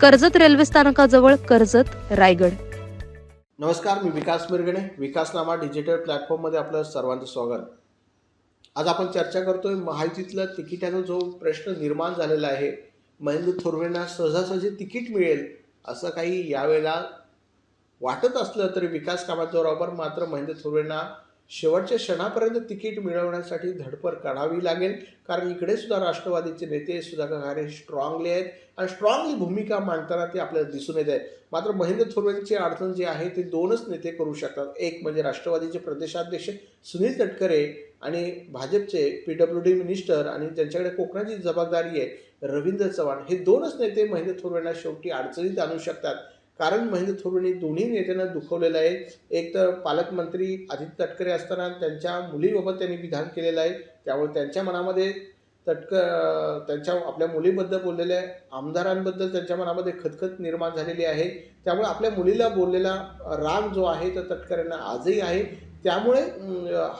Karjat railway स्थानकाजवळ कर्जत रायगड. नमस्कार मी विकास मिरगणे विकासनामा डिजिटल प्लॅटफॉर्ममध्ये आपलं सर्वांचं स्वागत. आज आपण चर्चा करतोय महायुतीतलं तिकिटाचा जो प्रश्न निर्माण झालेला आहे महेंद्र थोरवेंना सहजासहजी तिकीट मिळेल असं काही यावेळेला वाटत असलं तरी विकास कामाबरोबर मात्र महेंद्र थोरवेंना शेवटच्या क्षणापर्यंत तिकीट मिळवण्यासाठी धडपड काढावी लागेल. कारण इकडे सुद्धा राष्ट्रवादीचे नेते सुधाकर घारे स्ट्रॉंगली आहेत आणि स्ट्रॉंगली भूमिका मांडताना ते आपल्याला दिसून येत आहे मात्र महेंद्र थोरवेंची अडचण जी आहे ते दोनच नेते करू शकतात. एक म्हणजे राष्ट्रवादीचे प्रदेशाध्यक्ष सुनील तटकरे आणि भाजपचे पी डब्ल्यू डी मिनिस्टर आणि त्यांच्याकडे कोकणाची जबाबदारी आहे रवींद्र चव्हाण. हे दोनच नेते महेंद्र थोरवेंना शेवटी अडचणीत आणू शकतात. कारण महेंद्र थोरवेंनी दोन्ही नेत्यांना दुखवलेलं आहे. एक तर पालकमंत्री आदित्य तटकरे असताना त्यांच्या मुलीबाबत त्यांनी विधान केलेलं आहे. त्यामुळे त्यांच्या मनामध्ये तटक त्यांच्या आपल्या मुलीबद्दल बोललेल्या आमदारांबद्दल त्यांच्या मनामध्ये खतखत निर्माण झालेली आहे. त्यामुळे आपल्या मुलीला बोललेला राग जो आहे तो तटकऱ्यांना आजही आहे. त्यामुळे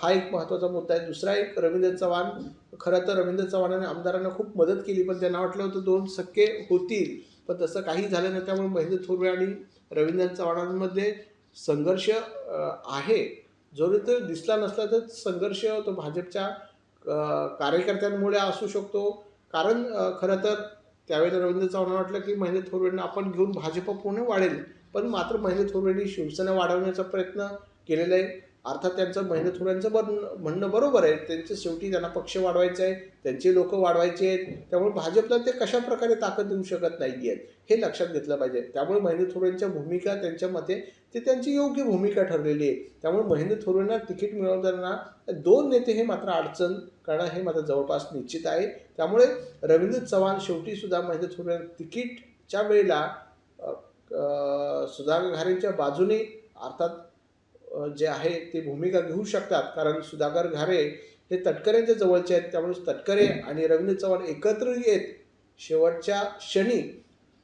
हा एक महत्त्वाचा मुद्दा आहे. दुसरा एक रवींद्र चव्हाण. खरं तर रवींद्र चव्हाणांनी आमदारांना खूप मदत केली पण त्यांना वाटलं होतं दोन सक्के होतील. पण तसं काही झालं नाही त्यामुळे महेंद्र थोरवे आणि रवींद्र चव्हाणांमध्ये संघर्ष आहे. जरी तो दिसला नसला तर संघर्ष तो भाजपच्या कार्यकर्त्यांमुळे असू शकतो. कारण खरं तर त्यावेळेला रवींद्र चव्हाण वाटलं की महेंद्र थोरवेंना आपण घेऊन भाजप पूर्ण वाढेल. पण मात्र महेंद्र थोरवेंनी शिवसेना वाढवण्याचा प्रयत्न केलेला आहे. अर्थात त्यांचं महेंद्र थोड्यांचं बन म्हणणं बरोबर आहे. त्यांचं शेवटी त्यांना पक्ष वाढवायचं आहे त्यांचे लोक वाढवायचे आहेत. त्यामुळे भाजपला ते कशा प्रकारे ताकद देऊ शकत नाही आहेत हे लक्षात घेतलं पाहिजे. त्यामुळे महेंद्र थोरवेंच्या भूमिका त्यांच्या मते ते त्यांची योग्य भूमिका ठरलेली आहे. त्यामुळे महेंद्र थोरवेंना तिकीट मिळवताना दोन नेते हे मात्र अडचण करणं हे मात्र जवळपास निश्चित आहे. त्यामुळे रवींद्र चव्हाण शेवटीसुद्धा सुद्धा महेंद्र तिकीटच्या वेळेला अ, सुधाकर घारेंच्या बाजूने अर्थात जे आहे ते भूमिका घेऊ शकतात. कारण सुधाकर घारे हे तटकरेंच्या जवळचे आहेत. त्यामुळे तटकरे आणि रवींद्र चव्हाण एकत्र येत शेवटच्या क्षणी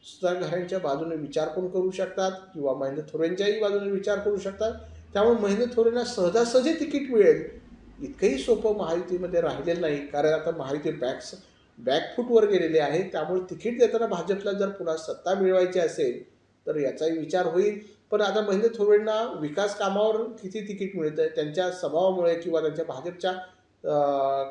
सुधाकर घारेंच्या बाजूने विचार पण करू शकतात किंवा महेंद्र थोरेंच्याही बाजूने विचार करू शकतात. त्यामुळे महेंद्र थोरेंना सहजासहजी तिकीट मिळेल. इतकंही सोपं महायुतीमध्ये राहिलेलं नाही. कारण आता महायुती बॅक्स बॅकफूटवर गेलेले आहे. त्यामुळे तिकीट देताना भाजपला जर पुन्हा सत्ता मिळवायची असेल तर याचाही विचार होईल. पण आता महेंद्र थोरवेंना विकास कामावर किती तिकीट मिळतं आहे? त्यांच्या स्वभावामुळे किंवा त्यांच्या भाजपच्या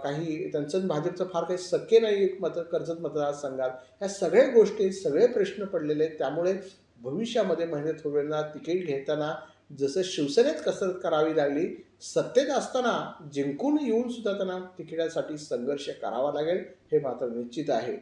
काही त्यांचं भाजपचं फार काही सख्य नाही मत कर्जत मतदारसंघात ह्या सगळ्या गोष्टी सगळे प्रश्न पडलेले आहेत. त्यामुळे भविष्यामध्ये महेंद्र थोरवेंना तिकीट घेताना जसं शिवसेनेत कसरत करावी लागली सत्तेत असताना जिंकून येऊन सुद्धा त्यांना तिकिटासाठी संघर्ष करावा लागेल हे मात्र निश्चित आहे.